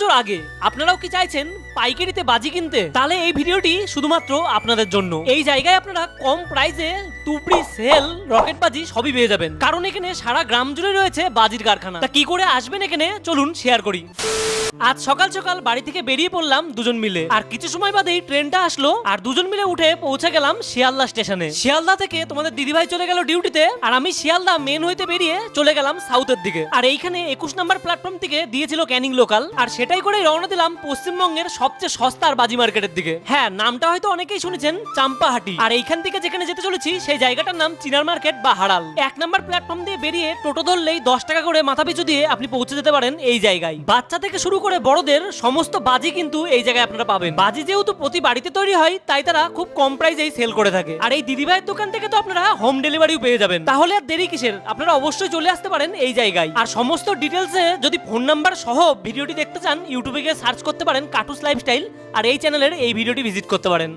পুজোর আগে আপনারাও কি চাইছেন পাইকারিতে বাজি কিনতে? তাহলে এই ভিডিওটি শুধুমাত্র আপনাদের জন্য। এই জায়গায় আপনারা কম প্রাইসে তুবড়ি, সেল, রকেট বাজি সবই পেয়ে যাবেন। কারণ এখানে সারা গ্রাম জুড়ে রয়েছে বাজির কারখানা। তা কি করে আসবেন এখানে? চলুন শেয়ার করি। আজ সকাল সকাল বাড়ি থেকে বেরিয়ে পড়লাম দুজন মিলে। আর কিছু সময় বাদেই ট্রেনটা আসলো আর দুজন মিলে উঠে পৌঁছে গেলাম শিয়ালদা স্টেশনে। শিয়ালদা থেকে তোমাদের দিদিভাই চলে গেল ডিউটিতে আর আমি শিয়ালদা মেন হইতে বেরিয়ে চলে গেলাম সাউথের দিকে। আর এইখানে একুশ নাম্বার প্ল্যাটফর্ম থেকে দিয়েছিল ক্যানিং লোকাল আর সেটাই করে রওনা দিলাম পশ্চিমবঙ্গের সবচেয়ে সস্তার বাজি মার্কেটের দিকে। হ্যাঁ নামটা হয়তো অনেকেই শুনেছেন, চাম্পাহাটি। আর এইখান থেকে যেখানে যেতে চলেছি, সেই জায়গাটার নাম চিনার মার্কেট বা হাড়াল এক নম্বর প্ল্যাটফর্ম দিয়ে বেরিয়ে টোটো ধরলেই দশ টাকা করে মাথা পিছু দিয়ে আপনি পৌঁছে যেতে পারেন এই জায়গায়। বাচ্চা থেকে শুরু করে বড়দের সমস্ত বাজি কিন্তু এই জায়গায় আপনারা পাবেন। বাজি যেহেতু প্রতি বাড়িতে তৈরি হয়, তাই তারা খুব কম প্রাইজেই সেল করে থাকে। আর এই দিদিভাইয়ের দোকান থেকে তো আপনারা হোম ডেলিভারিও পেয়ে যাবেন। তাহলে আর দেরি কিসের? আপনারা অবশ্যই চলে আসতে পারেন এই জায়গায়। আর সমস্ত ডিটেলসে যদি ফোন নাম্বার সহ ভিডিওটি দেখতে চান ইউটিউবে গিয়ে সার্চ করতে পারেন কাটুস লাইফস্টাইল আর এই চ্যানেলের এই ভিডিওটি ভিজিট করতে পারেন।